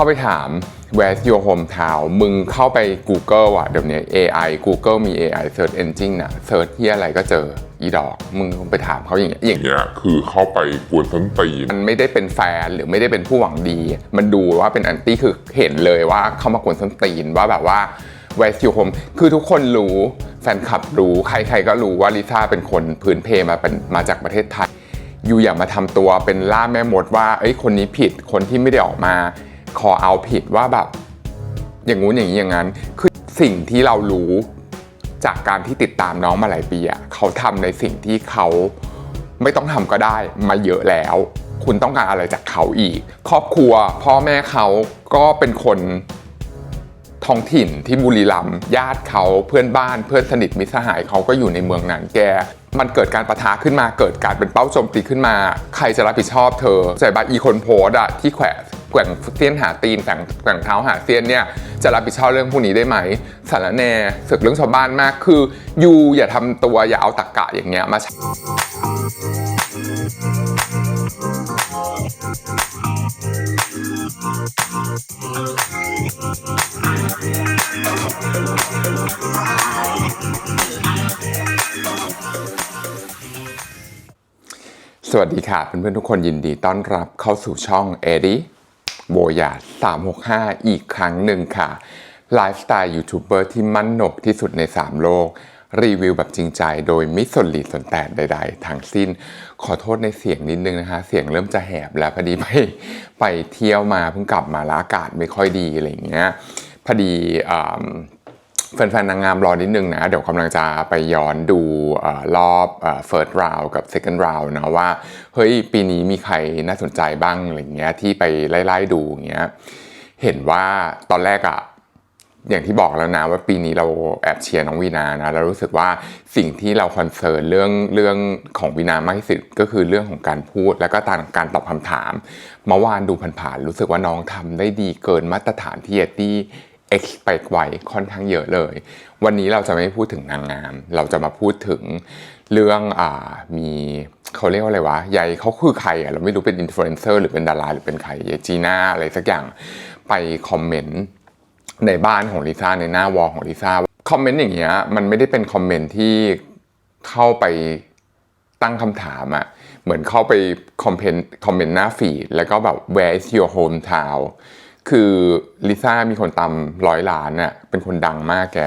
เข้าไปถาม where's your hometown มึงเข้าไป Google อะเดี๋ยวนี้ AI Google มี AI search engine น่ะ search ที่อะไรก็เจออีดอก มึงไปถามเขาอย่างเงี้ยอย่างเงี้ยคือเข้าไปกวนส้นตีนมันไม่ได้เป็นแฟนหรือไม่ได้เป็นผู้หวังดี มันดูว่าเป็นแอนตี้คือเห็นเลยว่าเข้ามากวนส้นตีนว่าแบบว่า West You Home คือทุกคนรู้แฟนคลับรู้ใครๆก็รู้ว่าลิซ่าเป็นคนพื้นเพมาเป็นมาจากประเทศไทยอยู่อย่ามาทำตัวเป็นล่าแม่มดว่าเอ้ยคนนี้ผิดคนที่ไม่ได้ออกมา ขอเอาผิดว่าแบบ อย่างงู้นอย่างนี้อย่างนั้น คือสิ่งที่เรารู้จากการที่ติดตามน้องมาหลายปีอะเขาทำในสิ่งที่เขาไม่ต้องทำก็ได้มาเยอะแล้ว คุณต้องการอะไรจากเขาอีก ครอบครัว พ่อแม่เขาก็เป็นคนท้องถิ่นที่บุรีรัมย์ญาติเขาเพื่อนบ้านเพื่อนสนิทมิตรสหายเขาก็อยู่ในเมืองนั้นแก มันเกิดการประทะขึ้นมาเกิดการเป็นเป้าโจมตีขึ้นมา ใครจะรับผิดชอบเธอใส่บาอีคนโพสอะที่แขวะ แกว่งเสี้ยนหาตีนแกว่งแกว่งเท้าหาเสี้ยนเนี่ยจะรับผิดชอบเรื่องพวกนี้ได้ไหมสารแน่ศึกเรื่องชาวบ้านมากคือยูอย่าทำตัวอย่าเอาตะกะอย่างเงี้ยมาสวัสดีค่ะเพื่อนๆทุกคนยินดีต้อนรับเข้าสู่ช่องเอริ โบยา365 อีกครั้งหนึ่งค่ะไลฟ์สไตล์ยูทูบเบอร์ที่มั่นหนกที่สุดใน 3 โลก รีวิวแบบจริงใจโดยไม่สนหลีสนแตดใด ๆ ทั้งสิ้น ขอโทษในเสียงนิดนึงนะคะ เสียงเริ่มจะแหบแล้วพอดีไปไปเที่ยวมาเพิ่งกลับมาแล้วอากาศไม่ค่อยดีอะไรอย่างเงี้ยพอดีอ แฟนๆนางงามรอนิดนึงนะ เดี๋ยวกำลังจะไปย้อนดูเออรอบเอ่อ first round กับ second round นะว่า เฮ้ย ปีนี้มีใครน่าสนใจบ้างอะไรเงี้ยที่ไปไล่ๆดูเงี้ยเห็นว่าตอนแรกอะอย่างที่บอกแล้วนะว่าปีนี้เราแอบเชียร์น้องวีนานะเรารู้สึกว่าสิ่งที่เราคอนเซิร์นเรื่องเรื่องของวีนามากที่สุดก็คือเรื่องของการพูด แล้วก็าการตอบคำถามเมื่อวานดูผ่านๆรู้สึกว่าน้องทำได้ดีเกินมาตรฐานที่เอ็ดดี้ expect ไว้ค่อนข้างเยอะเลย วันนี้เราจะไม่พูดถึงนางงาม เราจะมาพูดถึงเรื่องอ่ามีเขาเรียกว่าอะไรวะยายเขาคือใครอะเราไม่รู้เป็นอินฟลูเอนเซอร์หรือเป็นดาราหรือเป็นใครยายจีน่าอะไรสักอย่างไปคอมเมนต์ในบ้านของลิซ่าในหน้าวอลของลิซ่าคอมเมนต์อย่างเงี้ยมันไม่ได้เป็นคอมเมนต์ที่เข้าไปตั้งคำถามอะเหมือนเข้าไปคอมเมนต์คอมเมนต์หน้าฟีดแล้วก็แบบ where is your hometown คือลิซ่ามีคนตามร้อยล้านน่ะเป็นคนดังมากแก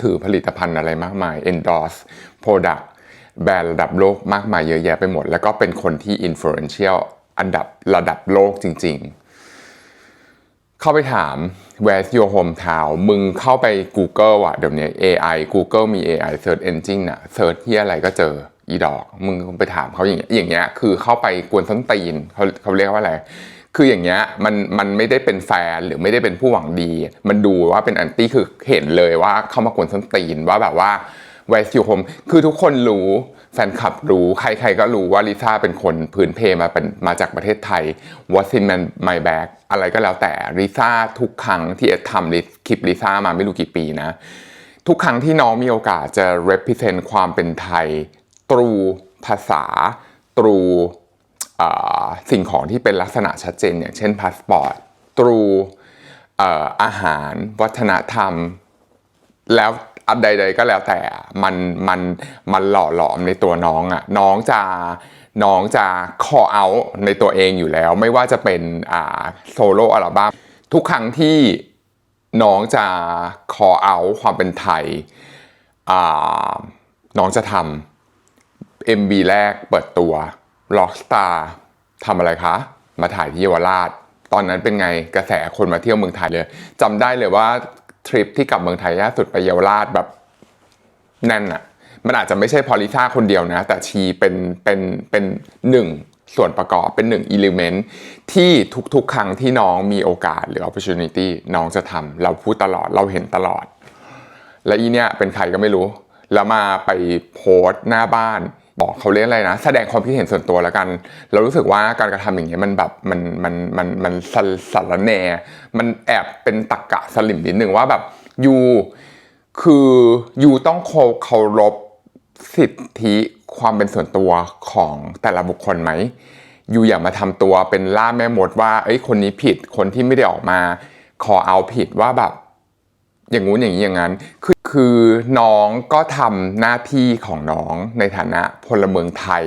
ถือผลิตภัณฑ์อะไรมากมาย endorse product แบรนด์ระดับโลกมากมายเยอะแยะไปหมด แล้วก็เป็นคนที่ influential อันดับระดับโลกจริง ๆ เข้าไปถาม where's your hometown มึงเข้าไป Google อะเดี๋ยวนี้ AI Google มี AI search engine น่ะ search ที่อะไรก็เจออีดอก มึงไปถามเขาอย่างเงี้ยอย่างเงี้ยคือเข้าไปกวนส้นตีนเขาเขาเรียกว่าอะไร คืออย่างเงี้ยมันมันไม่ได้เป็นแฟนหรือไม่ได้เป็นผู้หวังดี มันดูว่าเป็นแอนตี้คือเห็นเลยว่าเข้ามากวนส้นตีนว่าแบบว่า West You Home คือทุกคนรู้แฟนคลับรู้ใครๆก็รู้ว่าลิซ่าเป็นคนพื้นเพมาเป็นมาจากประเทศไทย What's in my my bag อะไรก็แล้วแต่ลิซ่าทุกครั้งที่เอ็ดทำลิคลิปลิซ่ามาไม่รู้กี่ปีนะ ทุกครั้งที่น้องมีโอกาสจะ represent ความเป็นไทย ตรูภาษา ตรู สิ่งของที่เป็นลักษณะชัดเจนอย่างเช่นพาสปอร์ตตรูอาหาร วัฒนธรรม แล้วอันใด ๆ ก็แล้วแต่มันมันมันหล่อหลอมในตัวน้องอะ่ะน้องจะน้องจะคอเอาในตัวเองอยู่แล้ว ไม่ว่าจะเป็นอ่าโซโล่อัลบั้มทุกครั้งที่น้องจะคอเอาความเป็นไทยอ่าน้องจะทำ MB แรกเปิดตัว Rockstar ทำอะไรคะ มาถ่ายที่เยาวราช ตอนนั้นเป็นไงกระแสคนมาเที่ยวเมืองไทยเลยจำได้เลยว่าทริปที่กลับเมืองไทยล่าสุดไปเยาวราชแบบแน่นอะมันอาจจะไม่ใช่พอลิซ่าคนเดียวนะ แต่ชีเป็นเป็นเป็นหนึ่งส่วนประกอบเป็นหนึ่งอิเลเมนต์ที่ทุกๆ ครั้งที่น้องมีโอกาสหรือ opportunity น้องจะทำเราพูดตลอดเราเห็นตลอด และอีเนี่ยเป็นใครก็ไม่รู้ แล้วมาไปโพสต์หน้าบ้าน บอกเขาเรียกอะไรนะ แสดงความคิดเห็นส่วนตัวแล้วกัน เรารู้สึกว่าการกระทำอย่างเงี้ยมันแบบมันมันมันมันสัลสารแนมันแอบเป็นตักกะสลิมนิดนึงว่าแบบยูคือยูต้องเคารพสิทธิความเป็นส่วนตัวของแต่ละบุคคลไหมยูอย่ามาทำตัวเป็นล่าแม่มดว่าเอ้ยคนนี้ผิดคนที่ไม่ได้ออกมา ขอเอาผิดว่าแบบ อย่างงู้นอย่างนี้อย่างนั้นคือ คือน้องก็ทำหน้าที่ของน้องในฐานะพลเมืองไทย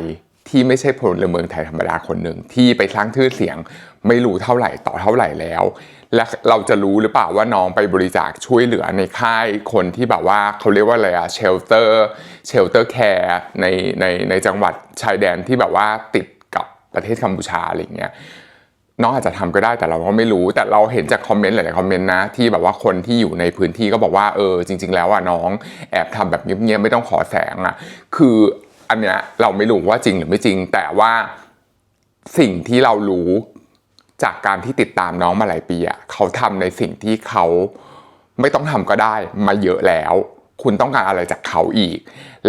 ที่ไม่ใช่พลเมืองไทยธรรมดาคนหนึ่งที่ไปสร้างชื่อเสียงไม่รู้เท่าไหร่ต่อเท่าไหร่แล้ว และเราจะรู้หรือเปล่าว่าน้องไปบริจาคช่วยเหลือในค่ายคนที่แบบว่าเขาเรียกว่าอะไรอะเชลเตอร์เชลเตอร์แคร์ในในในจังหวัดชายแดนที่แบบว่าติดกับประเทศกัมพูชาอะไรเงี้ย น้องอาจจะทำก็ได้แต่เราก็ไม่รู้ แต่เราเห็นจากคอมเมนต์หลายๆคอมเมนต์นะที่แบบว่าคนที่อยู่ในพื้นที่ก็บอกว่าเออจริง ๆ แล้วอะน้องแอบทำแบบเงียบๆไม่ต้องขอแสงอะ คืออันเนี้ยเราไม่รู้ว่าจริงหรือไม่จริง แต่ว่าสิ่งที่เรารู้จากการที่ติดตามน้องมาหลายปีอะเขาทำในสิ่งที่เขาไม่ต้องทำก็ได้มาเยอะแล้ว คุณต้องการอะไรจากเขาอีก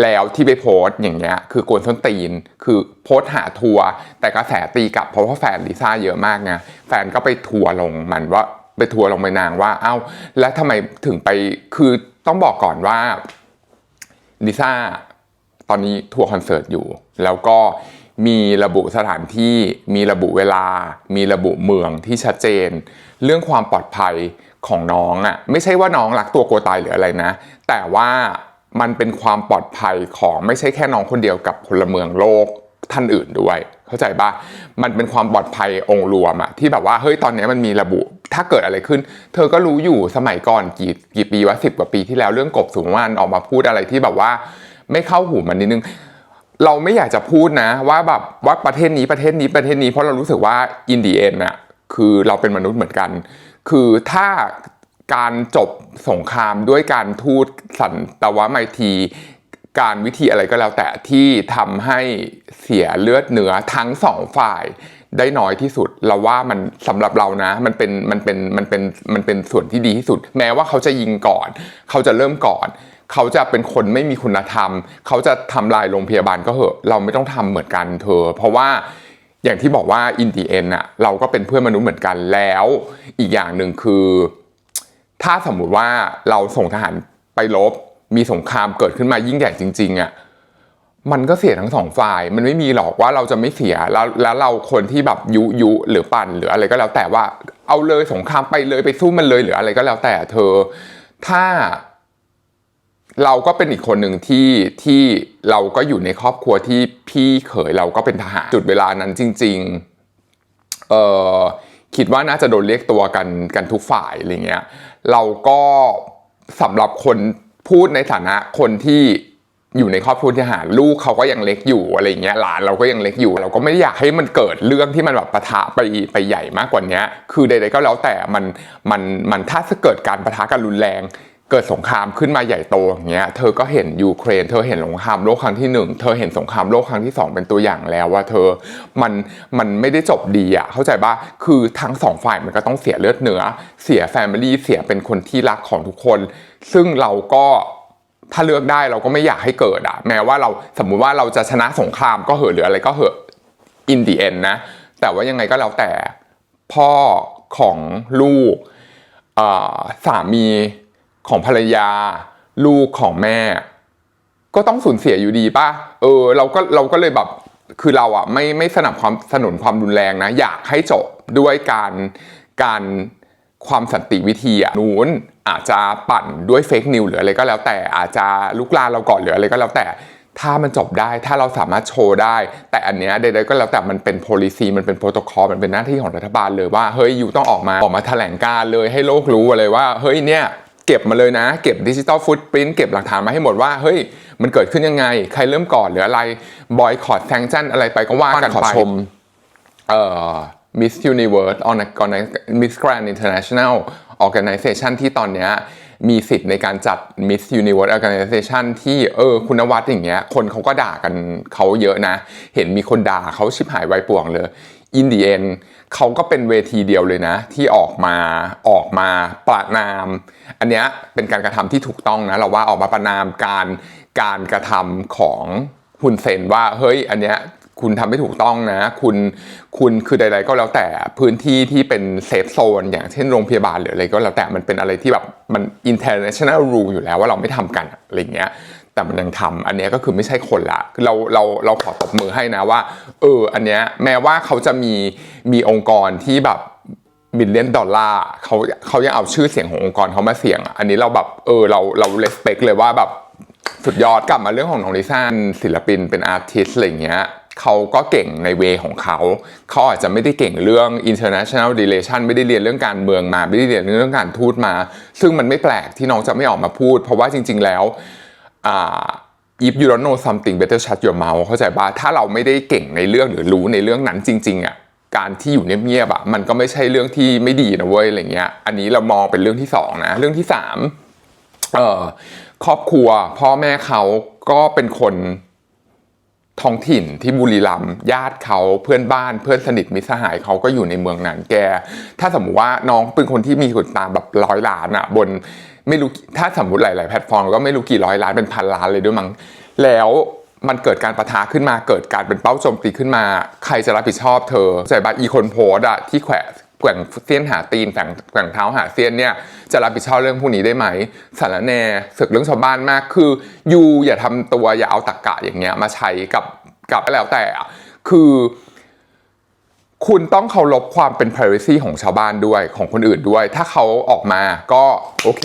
แล้วที่ไปโพสต์อย่างเงี้ยคือโกนส้นตีน คือโพสต์หาทัวร์แต่กระแสตีกลับเพราะว่าแฟนลิซ่าเยอะมากไงแฟนก็ไปทัวร์ลงมันว่าไปทัวร์ลงไปนางว่าเอ้า แล้วทำไมถึงไปคือต้องบอกก่อนว่าลิซ่าตอนนี้ทัวร์คอนเสิร์ตอยู่ แล้วก็มีระบุสถานที่ มีระบุเวลา มีระบุเมืองที่ชัดเจน เรื่องความปลอดภัย ของน้องอะ่ะไม่ใช่ว่าน้องรักตัวกลัวตายหรืออะไรนะ แต่ว่ามันเป็นความปลอดภัยของไม่ใช่แค่น้องคนเดียวกับพลเมืองโลกท่านอื่นด้วย เข้าใจปะมันเป็นความปลอดภัยองค์รวมอะที่แบบว่าเฮ้ยตอนนี้มันมีระบุ ถ้าเกิดอะไรขึ้น เธอก็รู้อยู่สมัยก่อนกี่กี่ปีวะสิบกว่าปีที่แล้วเรื่องกบสุวรรณออกมาพูดอะไรที่แบบว่า ไม่เข้าหูมันนิดนึงเราไม่อยากจะพูดนะ ว่าแบบว่าประเทศนี้ประเทศนี้ประเทศนี้เพราะเรารู้สึกว่าอินเดีเอ็นอะคือเราเป็นมนุษย์เหมือนกัน คือถ้าการจบสงครามด้วยการทูตสันตวไมตรีการวิธีอะไรก็แล้วแต่ที่ทำให้เสียเลือดเนื้อทั้งสองฝ่ายได้น้อยที่สุด เราว่ามันสำหรับเรานะ มันเป็นมันเป็นมันเป็นมันเป็นส่วนที่ดีที่สุด แม้ว่าเขาจะยิงก่อน เขาจะเริ่มก่อน เขาจะเป็นคนไม่มีคุณธรรม เขาจะทำลายโรงพยาบาลก็เหอะ เราไม่ต้องทำเหมือนกันเธอ เพราะว่า อย่างที่บอกว่าอินดีเอ็นอะเราก็เป็นเพื่อนมนุษย์เหมือนกันแล้ว อีกอย่างหนึ่งคือ ถ้าสมมุติว่าเราส่งทหารไปรบมีสงครามเกิดขึ้นมายิ่งใหญ่จริง ๆอะมันก็เสียทั้งสองฝ่าย มันไม่มีหรอกว่าเราจะไม่เสียแล้วแล้วเราคนที่แบบยุยุหรือปั่นหรืออะไรก็แล้วแต่ว่าเอาเลยสงครามไปเลยไปสู้มันเลยหรืออะไรก็แล้วแต่เธอ ถ้า เราก็เป็นอีกคนหนึ่งที่ที่เราก็อยู่ในครอบครัวที่พี่เขยเราก็เป็นทหารจุดเวลานั้นจริงๆเออคิดว่าน่าจะโดนเรียกตัวกันกันทุกฝ่ายอะไรเงี้ยเราก็สำหรับคนพูดในฐานะคนที่อยู่ในครอบครัวทหารลูกเขาก็ยังเล็กอยู่อะไรเงี้ยหลานเราก็ยังเล็กอยู่ เราก็ไม่อยากให้มันเกิดเรื่องที่มันแบบปะทะไปไปใหญ่มากกว่านี้คือใดๆก็แล้วแต่มันมันมันถ้าเกิดการปะทะกันรุนแรง เกิดสงครามขึ้นมาใหญ่โตอย่างเงี้ยเธอก็เห็นยูเครน เธอเห็นสงครามโลกครั้งที่หนึ่งเธอเห็นสงครามโลกครั้งที่สองเป็นตัวอย่างแล้วว่าเธอมันมันไม่ได้จบดีอะเข้าใจปะคือทั้งสองฝ่ายมันก็ต้องเสียเลือดเนื้อ เสียแฟมิลี่เสียเป็นคนที่รักของทุกคน ซึ่งเราก็ถ้าเลือกได้เราก็ไม่อยากให้เกิดอะแม้ว่าเราสมมุติว่าเราจะชนะสงครามก็เหอะหรืออะไรก็เหอะ in the end นะ แต่ว่ายังไงก็แล้วแต่พ่อของลูกสามี ของภรรยา ลูกของแม่ ก็ต้องสูญเสียอยู่ดีป่ะเออ เราก็เราก็เลยแบบคือเราอะไม่ไม่สนับความสนุนความรุนแรงนะ อยากให้จบด้วยการการความสันติวิธีอะนู้นอาจจะปั่นด้วยเฟกนิวหรืออะไรก็แล้วแต่อาจจะลุกลาเราก่อนหรืออะไรก็แล้วแต่ ถ้ามันจบได้ถ้าเราสามารถโชว์ได้ แต่อันเนี้ยใดๆก็แล้วแต่มันเป็น policy มันเป็นโปรโตคอลมันเป็นหน้าที่ของรัฐบาลเลยว่าเฮ้ยอยู่ต้องออกมาออกมาแถลงการเลยให้โลกรู้เลยว่าเฮ้ยเนี่ย เก็บมาเลยนะ เก็บดิจิ t a ลฟุตปรินต์เก็บหลักฐานมาให้หมดว่า เฮ้ย มันเกิดขึ้นยังไง ใครเริ่มก่อนหรืออะไรบอยคอ t แซงชั่นอะไรไปก็ว่ากันขอไปชมเอ่อ Miss Universe on Miss Grand International Organization ที่ตอนเนี้ย มีสิทธิ์ในการจัด Miss Universe Organization ที่เออคุณวัดอย่างเงี้ยคนเขาก็ด่ากันเขาเยอะนะ เห็นมีคนด่าเขาชิบหายไวป่วงเลยอินเดีเอ็นเขาก็เป็นเวทีเดียวเลยนะ ที่ออกมาออกมาประนาม อันเนี้ยเป็นการกระทำที่ถูกต้องนะ เราว่าออกมาประนามการการกระทำของฮุนเซนว่าเฮ้ยอันเนี้ย คุณทำไม่ถูกต้องนะ คุณคุณคือใดๆก็แล้วแต่พื้นที่ที่เป็นเซฟโซนอย่างเช่นโรงพยาบาลหรืออะไรก็แล้วแต่มันเป็นอะไรที่แบบมัน international rule อยู่แล้วว่าเราไม่ทำกันอะไรเงี้ยแต่มันยังทำอันนี้ก็คือไม่ใช่คนละเราเราเราขอตบมือให้นะว่าเอออันเนี้ยแม้ว่าเขาจะมีมีองค์กรที่แบบมิลเลียนดอลลาร์เขาเขายังเอาชื่อเสียงขององค์กรเขามาเสี่ยง อันนี้เราแบบเออเราเราเลสเปคเลยว่าแบบสุดยอดกลับมาเรื่องของน้องลิซ่าศิลปินเป็นอาร์ติสอะไรเงี้ย เขาก็เก่งในเวของเขา เขาอาจจะไม่ได้เก่งเรื่อง international relation ไม่ได้เรียนเรื่องการเมืองมา ไม่ได้เรียนเรื่องการทูตมา ซึ่งมันไม่แปลกที่น้องจะไม่ออกมาพูด เพราะว่าจริง ๆ แล้วอ่า if you don't know something better shut your mouth เข้าใจป่ะถ้าเราไม่ได้เก่งในเรื่องหรือรู้ในเรื่องนั้นจริงๆอะการที่อยู่เงียบๆอะมันก็ไม่ใช่เรื่องที่ไม่ดีนะเว้ยอะไรเงี้ย อันนี้เรามองเป็นเรื่องที่สองนะเรื่องที่สามเอ่อครอบครัวพ่อแม่เขาก็เป็นคน ท้องถิ่นที่บุรีรัมย์ญาติเขาเพื่อนบ้านเพื่อนสนิทมิสหายเขาก็อยู่ในเมืองนั้นแก ถ้าสมมติว่าน้องเป็นคนที่มีคนตามแบบร้อยล้านอะบนไม่รู้ถ้าสมมติหลาย ๆ แพลตฟอร์มก็ไม่รู้กี่ร้อยล้านเป็นพันล้านเลยด้วยมั้งแล้วมันเกิดการประทะขึ้นมาเกิดการเป็นเป้าโจมตีขึ้นมา ใครจะรับผิดชอบเธอใจบาอีคนโพสอะที่แขวะ แกว่งเสี้ยนหาตีนแกว่งแกว่งเท้าหาเสี้ยนเนี่ยจะรับผิดชอบเรื่องพวกนี้ได้ไหมสารแน่ศึกเรื่องชาวบ้านมากคือยูอย่าทำตัวอย่าเอาตะกกะอย่างเงี้ยมาใช้กับกับแล้วแต่คือ คุณต้องเคารพความเป็น privacy ของชาวบ้านด้วยของคนอื่นด้วย ถ้าเขาออกมาก็โอเค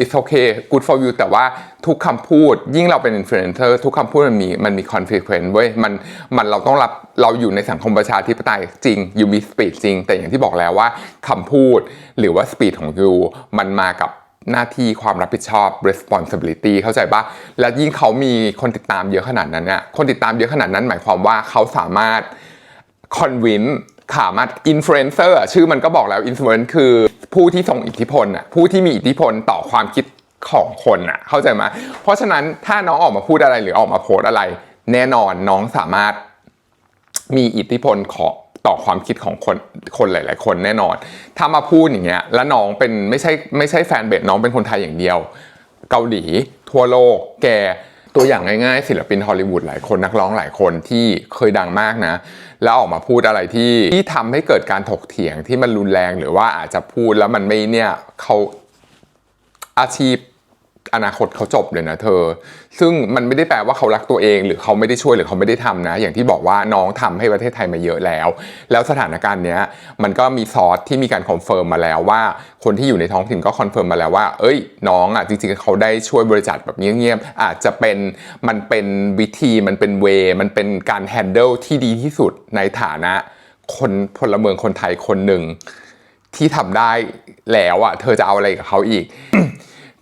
it's okay good for you แต่ว่าทุกคำพูดยิ่งเราเป็น influencer ทุกคำพูดมันมีมันมี consequence เว้ยมันมันเราต้องรับเราอยู่ในสังคมประชาธิปไตยจริง you มี speed จริง แต่อย่างที่บอกแล้วว่าคำพูดหรือว่า speed ของ you มันมากับหน้าที่ความรับผิดชอบ responsibility เข้าใจปะและยิ่งเขามีคนติดตามเยอะขนาดนั้นเนี่ยคนติดตามเยอะขนาดนั้นหมายความว่าเขาสามารถค อนวินสามารถอินฟลูเอนเซอร์ชื่อมันก็บอกแล้วอินฟลูเอนซ์คือผู้ที่ทรงอิทธิพลอะผู้ที่มีอิทธิพลต่อความคิดของคนอะ เข้าใจไหมเพราะฉะนั้นถ้าน้องออกมาพูดอะไรหรือออกมาโพสอะไร แน่นอนน้องสามารถมีอิทธิพลขอต่อความคิดของคนคนหลาย ๆ คนแน่นอน ถ้ามาพูดอย่างเงี้ยแล้วน้องเป็นไม่ใช่ไม่ใช่แฟนเบสน้องเป็นคนไทยอย่างเดียว เกาหลีทั่วโลกแก ตัวอย่างง่ายๆศิลปินฮอลลีวูดหลายคนนักร้องหลายคนที่เคยดังมากนะ แล้วออกมาพูดอะไรที่ที่ทำให้เกิดการถกเถียงที่มันรุนแรงหรือว่าอาจจะพูดแล้วมันไม่เนี่ยเขาอาชีพ อนาคตเขาจบเลยนะเธอ ซึ่งมันไม่ได้แปลว่าเขารักตัวเอง หรือเขาไม่ได้ช่วยหรือเขาไม่ได้ทำนะ อย่างที่บอกว่าน้องทำให้ประเทศไทยมาเยอะแล้ว แล้วสถานการณ์เนี้ยมันก็มีซอสที่มีการคอนเฟิร์มมาแล้วว่า คนที่อยู่ในท้องถิ่นก็คอนเฟิร์มมาแล้วว่า เอ้ย น้องอะจริงๆเขาได้ช่วยบริจาคแบบเงียบๆอาจจะเป็นมันเป็นวิธีมันเป็นเวมันเป็นการแฮนเดิลที่ดีที่สุดในฐานะคนพลเมืองคนไทยคนหนึ่งที่ทำได้แล้วอะ เธอจะเอาอะไรกับเขาอีก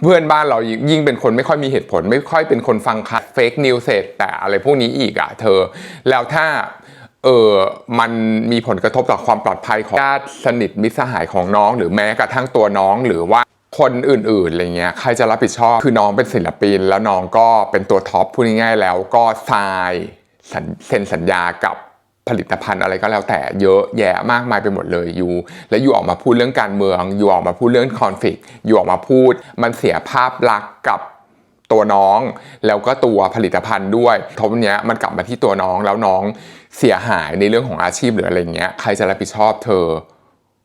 เพื่อนบ้านเรายิ่งเป็นคนไม่ค่อยมีเหตุผล ไม่ค่อยเป็นคนฟังคัดเฟกนิวเสร็จแต่อะไรพวกนี้อีกอะเธอ แล้วถ้าเออมันมีผลกระทบต่อความปลอดภัยของญาติสนิทมิตรสหายของน้อง หรือแม้กระทั่งตัวน้องหรือว่าคนอื่นๆอะไรเงี้ยใครจะรับผิดชอบคือน้องเป็นศิลปิน แล้วน้องก็เป็นตัวท็อปพูดง่ายๆแล้วก็ทรายเซ็นสัญญากับ ผลิตภัณฑ์อะไรก็แล้วแต่เยอะแยะมากมายไปหมดเลยยูแล้วยูออกมาพูดเรื่องการเมืองยูออกมาพูดเรื่องคอนฟ lict ยูออกมาพูด มันเสียภาพลักษณ์กับตัวน้อง แล้วก็ตัวผลิตภัณฑ์ด้วยทบเนี้ยมันกลับมาที่ตัวน้องแล้วน้องเสียหายในเรื่องของอาชีพหรืออะไรเงี้ยใครจะรับผิดชอบเธอ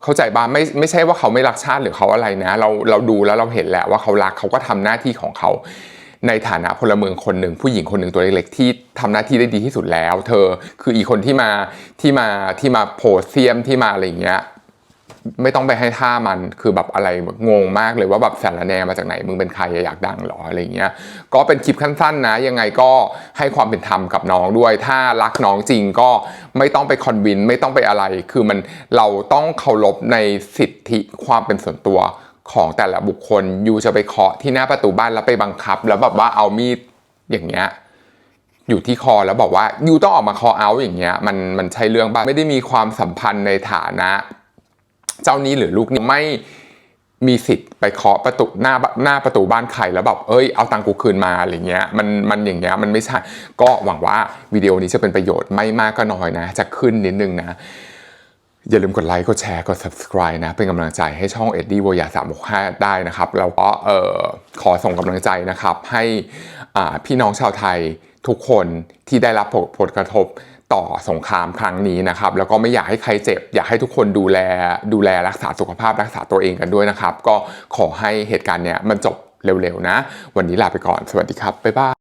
เข้าใจบ้างไม่ไม่ใช่ว่าเขาไม่รักชาติหรือเขาอะไรนะ เราเราดูแล้วเราเห็นแหละว่าเขารักเขาก็ทำหน้าที่ของเขา ในฐานะพลเมืองคนหนึ่งผู้หญิงคนหนึ่งตัวเล็กๆที่ทำหน้าที่ได้ดีที่สุดแล้ว เธอคืออีคนที่มาที่มาที่มาโพสเซียมที่มาอะไรอย่างเงี้ยไม่ต้องไปให้ท่ามันคือแบบอะไรงงมากเลยว่าแบบสารแนมาจากไหนมึงเป็นใครอยากดังเหรออะไรเงี้ยก็เป็นคลิปสั้นๆนะ ยังไงก็ให้ความเป็นธรรมกับน้องด้วย ถ้ารักน้องจริงก็ไม่ต้องไปคอนวินไม่ต้องไปอะไร คือมันเราต้องเคารพในสิทธิความเป็นส่วนตัว ของแต่ละบุคคลยูจะไปเคาะที่หน้าประตูบ้านแล้วไปบังคับ แล้วแบบว่าเอามีดอย่างเงี้ยอยู่ที่คอแล้วบอกว่ายูต้องออกมาคอเอาอย่างเงี้ยมันมันใช่เรื่องบ้างไม่ได้มีความสัมพันธ์ในฐานะ เจ้านี้หรือลูกนี้ไม่มีสิทธิ์ไปเคาะประตูหน้าหน้าประตูบ้านใครแล้วแบบเอ้ยเอาตังค์กูคืนมาอะไรเงี้ยมันมันอย่างเงี้ยมันไม่ใช่ก็หวังว่าวิดีโอนี้จะเป็นประโยชน์ไม่มากก็น้อยนะ จะขึ้นนิดนึงนะ อย่าลืมกดไลค์ กดแชร์ กด subscribe นะ เป็นกำลังใจให้ช่องเอ็ดดี้วยา365ได้นะครับ แล้วก็เอ่อขอส่งกำลังใจนะครับ ให้อ่าพี่น้องชาวไทยทุกคนที่ได้รับผลผลกระทบต่อสงครามครั้งนี้นะครับ แล้วก็ไม่อยากให้ใครเจ็บ อยากให้ทุกคนดูแลดูแลรักษาสุขภาพรักษาตัวเองกันด้วยนะครับ ก็ขอให้เหตุการณ์เนี้ยมันจบเร็วๆนะ วันนี้ลาไปก่อน สวัสดีครับ บ๊ายบาย